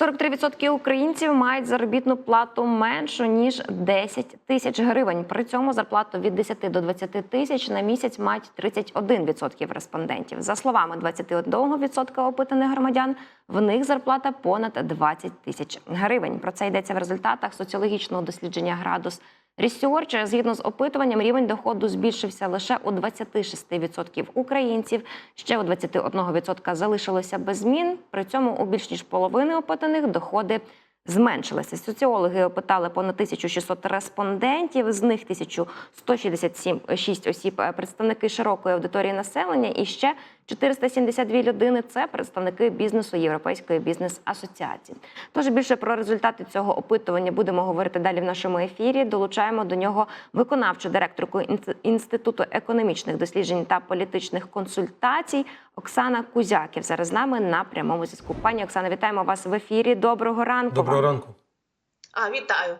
43% українців мають заробітну плату меншу ніж 10 тисяч гривень. При цьому зарплату від 10 до 20 тисяч на місяць мають 31% респондентів. За словами 21% опитаних громадян, в них зарплата понад 20 тисяч гривень. Про це йдеться в результатах соціологічного дослідження градус. Research, згідно з опитуванням, рівень доходу збільшився лише у 26% українців. Ще у 21% залишилося без змін. При цьому у більш ніж половини опитаних доходи зменшилися. Соціологи опитали понад 1600 респондентів. З них 1166 осіб е, представники широкої аудиторії населення, і ще 472 людини це представники бізнесу Європейської бізнес-асоціації. Тож більше про результати цього опитування будемо говорити далі в нашому ефірі. Долучаємо до нього виконавчу директорку інституту економічних досліджень та політичних консультацій Оксана Кузяків. Зараз з нами на прямому зв'язку. Пані Оксана, вітаємо вас в ефірі. Доброго ранку. Доброго ранку. А, вітаю.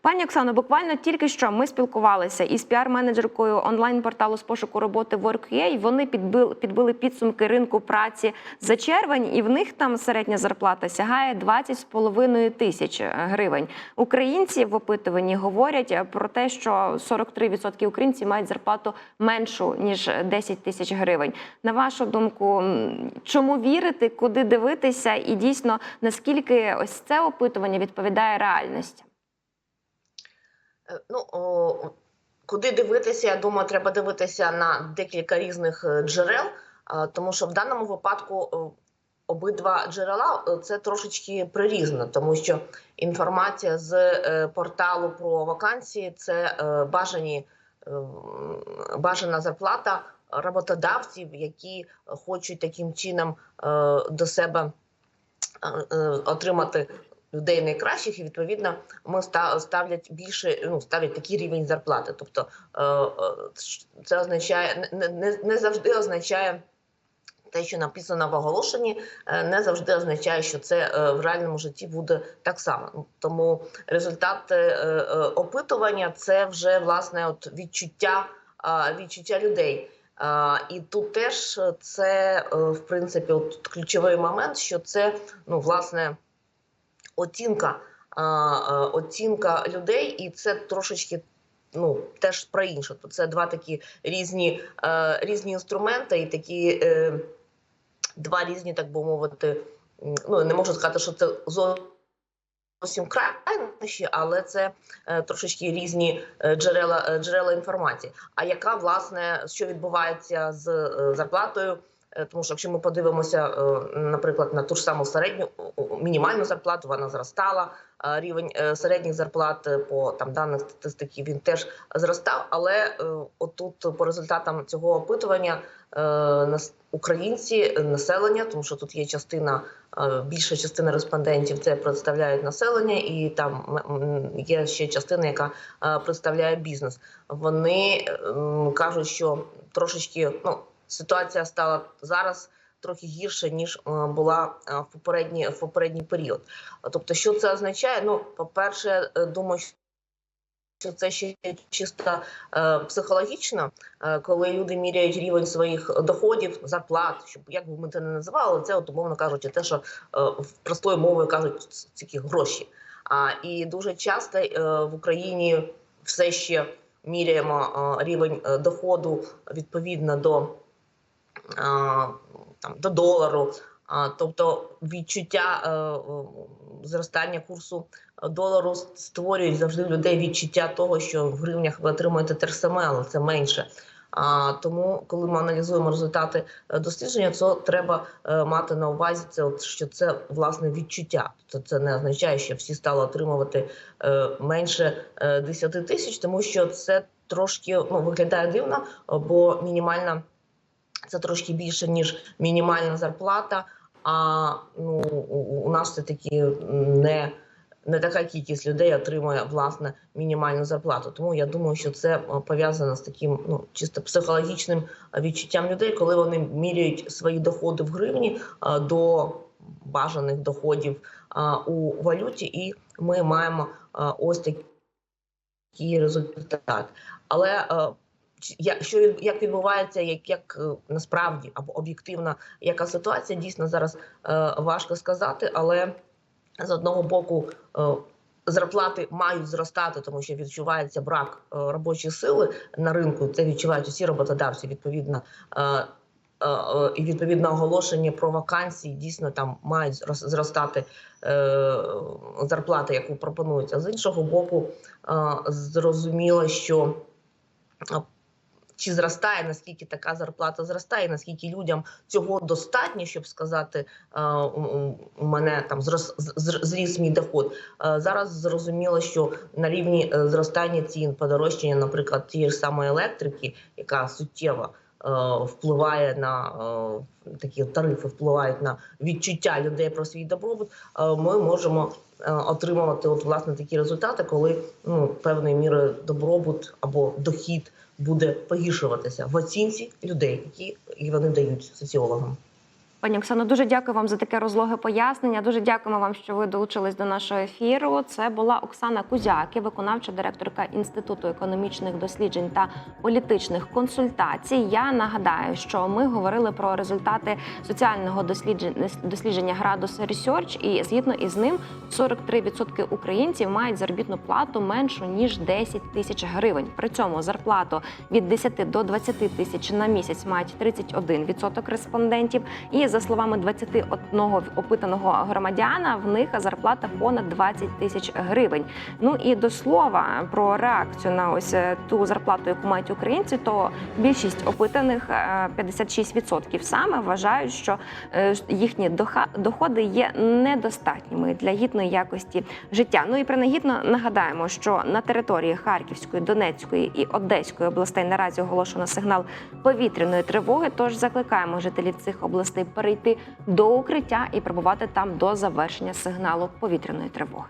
Пані Оксано, буквально тільки що ми спілкувалися із піар-менеджеркою онлайн-порталу з пошуку роботи Work.ua. Вони підбили, підбили підсумки ринку праці за червень, і в них там середня зарплата сягає 20,5 тисяч гривень. Українці в опитуванні говорять про те, що 43% українців мають зарплату меншу ніж 10 тисяч гривень. На вашу думку, чому вірити, куди дивитися, і дійсно наскільки ось це опитування відповідає реальності? Е, Ну, о, куди дивитися, я думаю, треба дивитися на декілька різних е, джерел, тому що в даному випадку е, обидва джерела це трошечки прирізно, тому що інформація з порталу про вакансії це бажані, бажана зарплата роботодавців, які хочуть таким чином до себе отримати людей найкращих, і відповідно ми ставлять більше, ну ставлять такий рівень зарплати. Тобто е, е, це означає не, не, завжди означає. Те, що написано в оголошенні, е, не завжди означає, що це в реальному житті буде так само. Тому результат е, опитування це вже власне от відчуття, відчуття людей. І тут теж це в принципі от ключовий момент, що це ну власне оцінка, оцінка людей, і це трошечки. Ну, теж про інше. То це два такі різні, е, різні інструменти, і такі е, два різні, так би мовити. Ну не можу сказати, що це зовсім крайнощі, але це е, трошечки різні е, джерела, е, джерела інформації. А яка власне що відбувається з е, зарплатою? Е, Тому що якщо ми подивимося, е, наприклад, на ту ж саму середню мінімальну зарплату, вона зростала. а Рівень е, середніх зарплат е, по там даних статистики він теж зростав. Але е, отут по результатам цього опитування е, українці е, населення, тому що тут є частина, е, більша частина респондентів це представляють населення, і там є ще частина, яка е, представляє бізнес. Вони кажуть, що трошечки ну ситуація стала зараз трохи гірше ніж е, була е, в попередній в попередній період. Тобто, що це означає? Ну, по-перше, е, думаю, що це ще чисто е, психологічно, е, коли люди міряють рівень своїх доходів, зарплат, щоб як би ми це не називали, це от, умовно кажучи, те, що е, в простою мовою кажуть такі гроші. А і дуже часто е, в Україні все ще міряємо е, рівень доходу відповідно до, там, до долару. А, тобто відчуття е, е, зростання курсу долару створюють завжди в людей відчуття того, що в гривнях ви отримуєте те саме, але це менше. А, тому, коли ми аналізуємо результати е, дослідження, то треба е, мати на увазі це, що це власне відчуття. Тобто це не означає, що всі стали отримувати е, менше е, 10 тисяч, тому що це трошки ну, виглядає дивно, бо мінімальна це трошки більше ніж мінімальна зарплата. А ну у, нас все таки не, не така кількість людей отримує власне мінімальну зарплату. Тому я думаю, що це е, пов'язано з таким ну чисто психологічним відчуттям людей, коли вони міряють свої доходи в гривні е, до бажаних доходів е, у валюті, і ми маємо ось такий результат. Але що як відбувається, як, як е, насправді або об'єктивна яка ситуація, дійсно зараз е, важко сказати, але з одного боку. е, Зарплати мають зростати, тому що відчувається брак робочої сили на ринку. Це відчувають усі роботодавці. Відповідно, і відповідно оголошення про вакансії дійсно там мають зростати зарплати, яку пропонують. А з іншого боку, зрозуміло, що чи зростає, наскільки така зарплата зростає, наскільки людям цього достатньо, щоб сказати, е, у- мене там зріс мій доход. Е, Зараз зрозуміло, що на рівні е, зростання цін, подорожчання, наприклад, тієї ж самої електрики, яка суттєво е, впливає на такі тарифи, впливають на відчуття людей про свій добробут. Ми можемо отримувати от власне такі результати, коли ну певною мірою добробут або дохід буде погіршуватися в оцінці людей, які вони дають соціологам. Пані Оксано, дуже дякую вам за таке розлоге пояснення. Дуже дякуємо вам, що ви долучились до нашого ефіру. Це була Оксана Кузяки, виконавча директорка Інституту економічних досліджень та політичних консультацій. Я нагадаю, що ми говорили про результати соціального дослідження дослідження Градус Research, і згідно із ним 43% українців мають заробітну плату меншу ніж 10 тисяч гривень. При цьому зарплату від 10 до 20 тисяч на місяць мають 31% респондентів. І за словами 21 опитаного громадяна, в них зарплата понад 20 тисяч гривень. Ну і до слова про реакцію на ось е, ту зарплату, яку мають українці, то більшість опитаних е, 56% саме вважають, що е, їхні доходи є недостатніми для гідної якості життя. Ну і принагідно нагадаємо, що на території Харківської, Донецької і Одеської областей наразі оголошено сигнал повітряної тривоги. Тож закликаємо жителів цих областей перейти до укриття і перебувати там до завершення сигналу повітряної тривоги.